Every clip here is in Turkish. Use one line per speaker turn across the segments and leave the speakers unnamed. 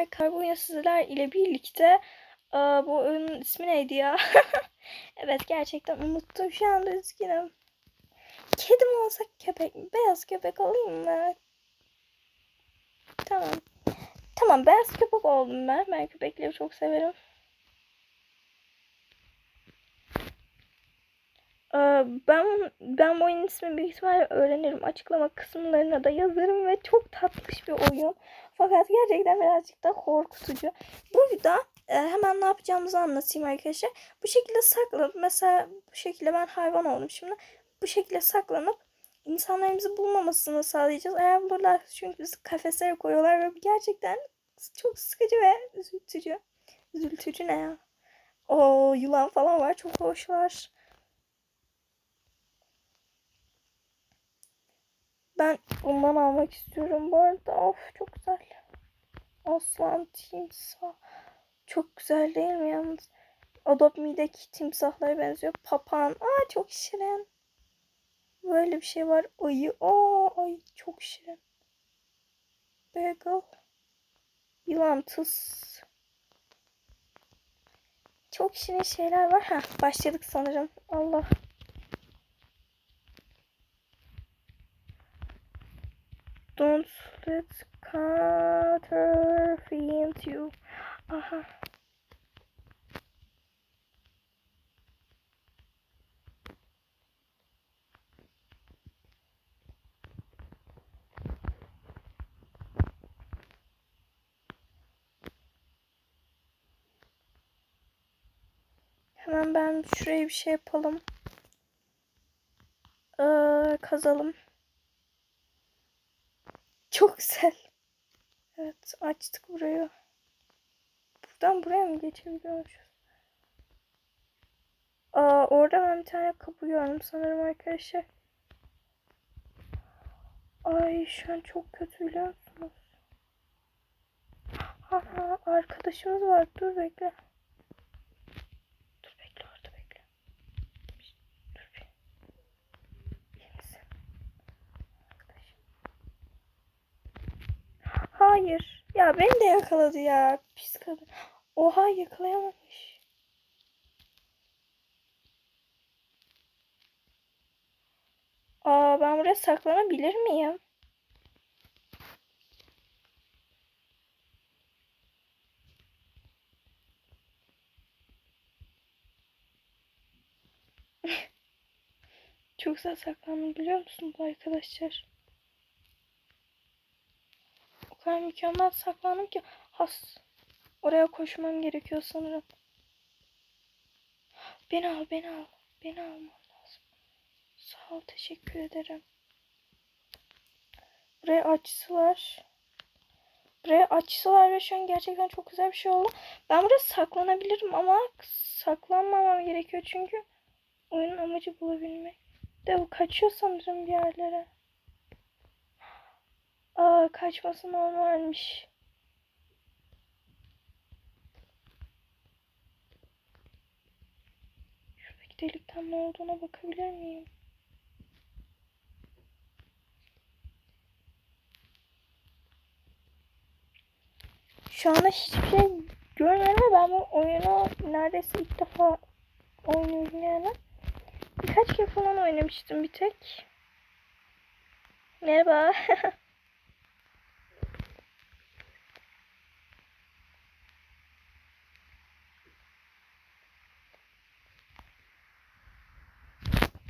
arkadaşlar. Karbonya sizler ile birlikte Aa, bu oyunun ismi neydi ya? evet gerçekten unuttum şu anda üzgünüm. Kedim olsa köpek, beyaz köpek olayım mı? Tamam. Tamam beyaz köpek oldum ben. Ben köpekleri çok severim. Ben ben bu oyunun ismini büyük ihtimalle öğrenirim. Açıklama kısımlarına da yazarım ve çok tatlış bir oyun. Fakat gerçekten birazcık da korkutucu. Burada e, hemen ne yapacağımızı anlatayım arkadaşlar. Bu şekilde saklanıp mesela bu şekilde ben hayvan oldum şimdi. Bu şekilde saklanıp insanların bulmamasını sağlayacağız. Eğer bulurlar çünkü bizi kafeslere koyuyorlar ve gerçekten çok sıkıcı ve üzültücü. Üzültücü ne ya? O yılan falan var. Çok hoşlar. Ben bundan almak istiyorum bu arada. Of çok güzel. Aslan timsah. Çok güzel değil mi yalnız? Adopt Me'deki timsahlara benziyor. Papağan. Aa çok şirin. Böyle bir şey var. Ayı. Aa ay çok şirin. Bagel. Yılan tıs. Çok şirin şeyler var. Heh, başladık sanırım. Allah. Don't let find you. Aha. Hemen ben şuraya bir şey yapalım. Ee, kazalım. Çok güzel. Evet açtık burayı. Buradan buraya mı geçebiliyormuşuz? Aa, orada ben bir tane kapı gördüm sanırım arkadaşlar. Ay şu an çok kötü biliyor musunuz? Aha, arkadaşımız var. Dur bekle. Dur bekle orada bekle. Dur bir. İyi misin? Arkadaşım. Hayır. Ya beni de yakaladı ya. Pis kadın. Oha yakalayamamış. Aa ben buraya saklanabilir miyim? Çok güzel saklandım biliyor musunuz arkadaşlar? O kadar mükemmel saklandım ki has. Oraya koşmam gerekiyor sanırım. Beni al, beni al. Beni alman lazım. Sağ ol, teşekkür ederim. Burayı açtılar. Burayı açtılar ve şu an gerçekten çok güzel bir şey oldu. Ben burada saklanabilirim ama saklanmamam gerekiyor çünkü oyunun amacı bulabilmek. De bu kaçıyor sanırım bir yerlere. Aa kaçması normalmiş. Şuradaki delikten ne olduğuna bakabilir miyim? Şu anda hiçbir şey görmedim ve ben bu oyunu neredeyse ilk defa oynuyorum yani. Birkaç kere falan oynamıştım bir tek. Merhaba.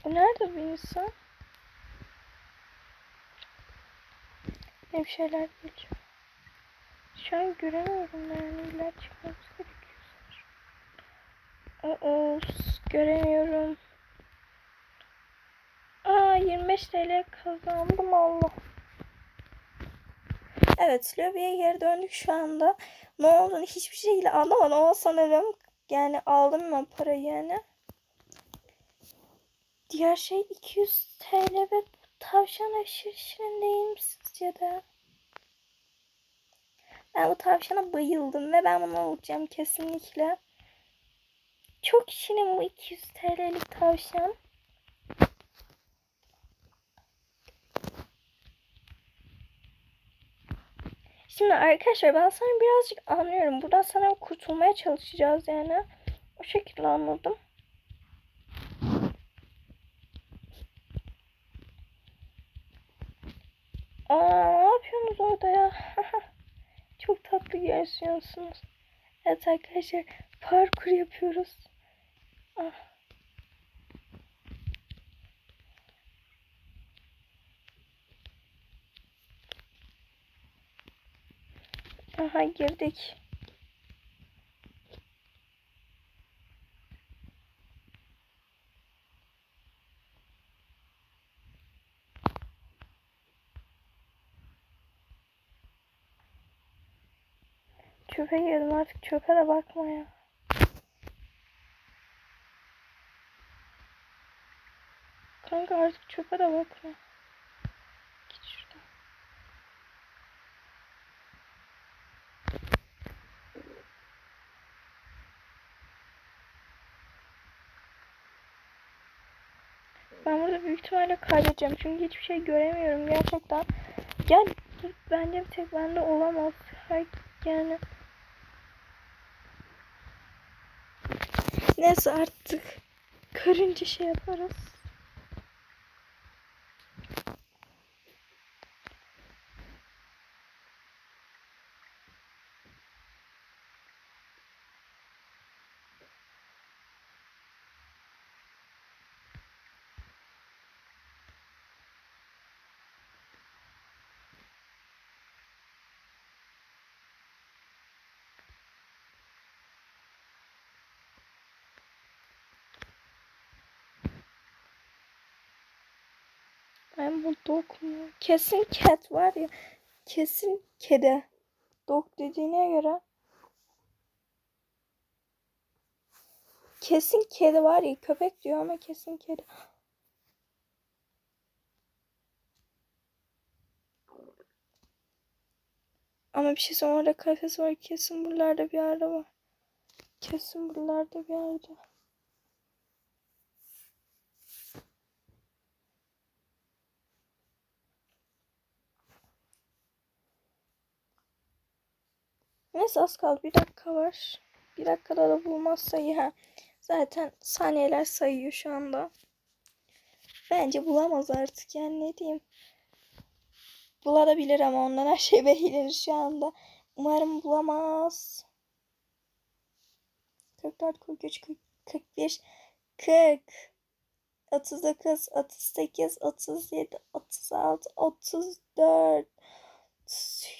Bu nerede bir insan? Ne bir şeyler geçiyor. Şu an göremiyorum yani illa çıkmamız gerekiyor sanırım. Oo, göremiyorum. Aa 25 TL kazandım Allah. Evet lobiye geri döndük şu anda. Ne olduğunu hiçbir şekilde anlamadım ama sanırım yani aldım ben parayı yani. Diğer şey 200 TL ve tavşan aşırı şirin değil mi sizce de? Ben bu tavşana bayıldım ve ben bunu alacağım kesinlikle. Çok şirin bu 200 TL'lik tavşan. Şimdi arkadaşlar ben sana birazcık anlıyorum. Buradan sana kurtulmaya çalışacağız yani. O şekilde anladım. Aa, orada ya? Çok tatlı yaşıyorsunuz. Evet arkadaşlar parkur yapıyoruz. Ah. Aha girdik. Çöpe girdim artık çöpe de bakma ya. Kanka artık çöpe de bakma. Git şuradan. Ben burada büyük ihtimalle kaybedeceğim. Çünkü hiçbir şey göremiyorum gerçekten. Gel bence bir tek bende olamaz. Hayır yani. Neyse artık karınca şey yaparız. Ben bu dog mu? Kesin cat var ya. Kesin kedi. Dog dediğine göre. Kesin kedi var ya. Köpek diyor ama kesin kedi. Ama bir şey sonra orada kafes var. Kesin buralarda bir yerde var. Kesin buralarda bir yerde. Neyse az kaldı. Bir dakika var. Bir dakikada da bulmazsa ya. Zaten saniyeler sayıyor şu anda. Bence bulamaz artık yani ne diyeyim. Bulabilir ama ondan her şey bellidir şu anda. Umarım bulamaz. 44, 43, 41, 40, 39, 38, 37, 36, 34, 33,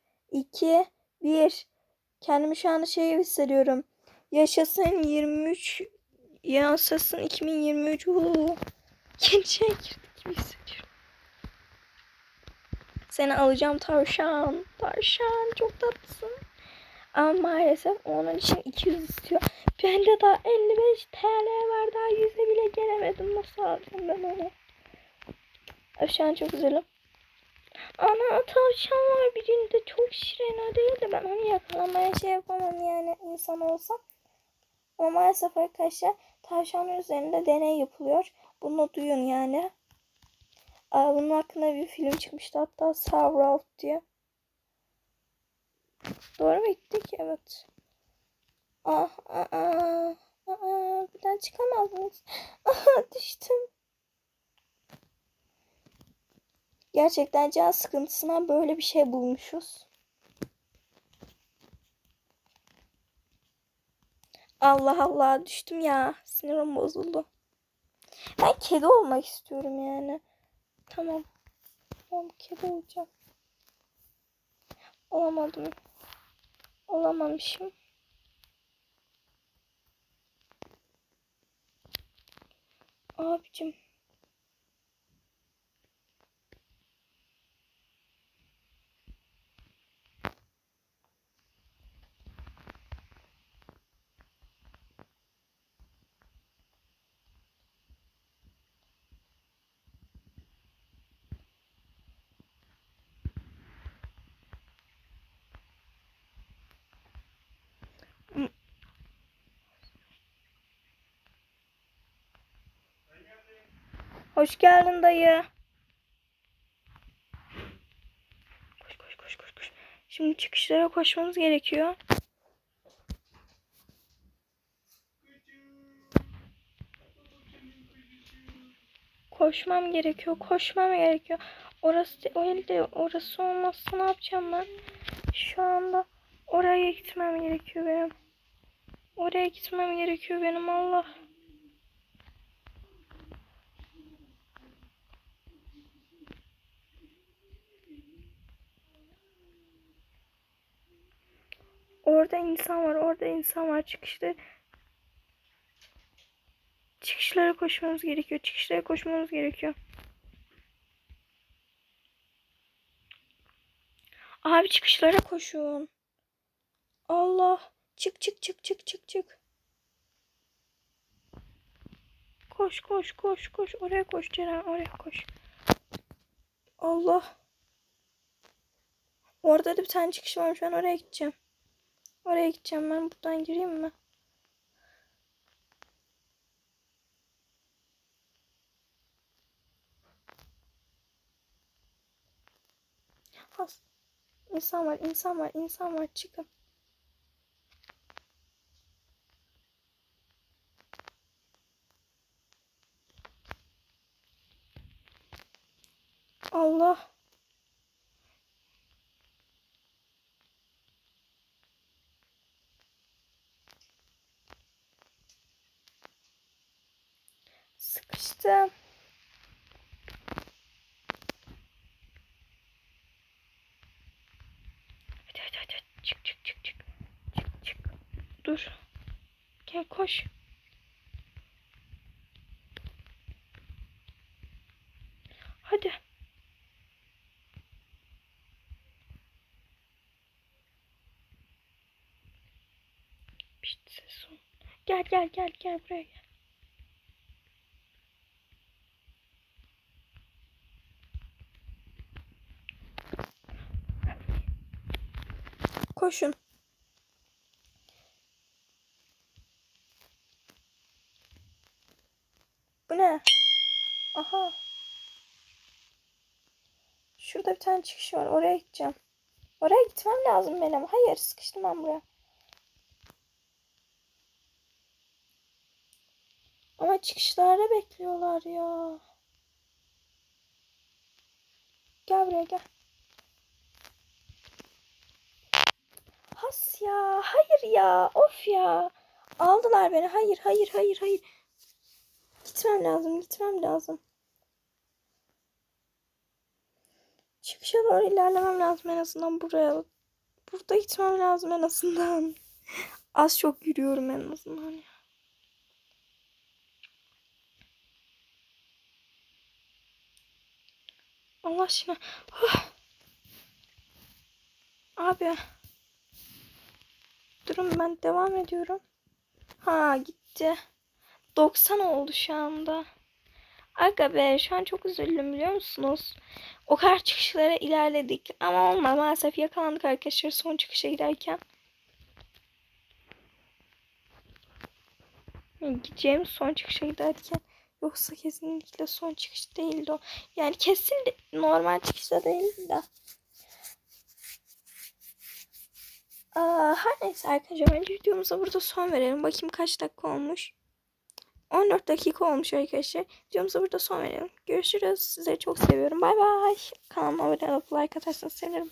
2, 1. Kendimi şu anda şey hissediyorum. Yaşasın 23, yaşasın 2023. Uuu. Gençliğe girdik gibi hissediyorum. Seni alacağım tavşan. Tavşan çok tatlısın. Ama maalesef onun için 200 istiyor. Bende daha 55 TL var. Daha 100'e bile gelemedim. Nasıl alacağım ben onu? An çok güzelim. Ana tavşan var birinde çok şirin o değil de ben onu yakalamaya şey yapamam yani insan olsam. Ama maalesef arkadaşlar tavşanın üzerinde deney yapılıyor. Bunu duyun yani. Aa, bunun hakkında bir film çıkmıştı hatta Savralt diye. Doğru mu gittik? Evet. Ah, ah, ah, ah, buradan çıkamazdınız. Ah, düştüm. Gerçekten can sıkıntısına böyle bir şey bulmuşuz. Allah Allah düştüm ya. Sinirim bozuldu. Ben kedi olmak istiyorum yani. Tamam. Tamam kedi olacağım. Olamadım. Olamamışım. Abicim. Hoş geldin dayı. Koş koş koş koş koş. Şimdi çıkışlara koşmamız gerekiyor. Koşmam gerekiyor. Koşmam gerekiyor. Orası o elde orası olmazsa ne yapacağım ben? Şu anda oraya gitmem gerekiyor benim. Oraya gitmem gerekiyor benim Allah. Orada insan var, orada insan var. Çıkışta çıkışlara koşmamız gerekiyor. Çıkışlara koşmamız gerekiyor. Abi çıkışlara koşun. Allah. Çık çık çık çık çık çık. Koş koş koş koş. Oraya koş Ceren. Oraya koş. Allah. Orada da bir tane çıkış varmış. Ben oraya gideceğim. Oraya gideceğim ben. Buradan gireyim mi? Has. İnsan var, insan var, insan var. Çıkın. Allah. Sıkıştım. Hadi hadi hadi. Çık çık çık çık. Çık çık. Dur. Gel koş. Hadi. Ses son. Gel gel gel gel buraya. Koşun. Bu ne? Aha. Şurada bir tane çıkış var. Oraya gideceğim. Oraya gitmem lazım benim. Hayır sıkıştım ben buraya. Ama çıkışlarda bekliyorlar ya. Gel buraya gel. Has ya. Hayır ya. Of ya. Aldılar beni. Hayır hayır hayır hayır. Gitmem lazım. Gitmem lazım. Çıkışa doğru ilerlemem lazım en azından buraya. Burada gitmem lazım en azından. Az çok yürüyorum en azından ya. Allah aşkına. Huh. Abi. Durun ben devam ediyorum. Ha gitti. 90 oldu şu anda. Aga be şu an çok üzüldüm biliyor musunuz? O kadar çıkışlara ilerledik. Ama olmadı maalesef yakalandık arkadaşlar son çıkışa giderken. Gideceğimiz son çıkışa giderken. Yoksa kesinlikle son çıkış değildi o. Yani kesin normal çıkışta değildi de. Aa, her neyse arkadaşlar bence videomuza burada son verelim. Bakayım kaç dakika olmuş. 14 dakika olmuş arkadaşlar. Videomuza burada son verelim. Görüşürüz. Sizleri çok seviyorum. Bay bay. Kanalıma abone olup like atarsanız sevinirim.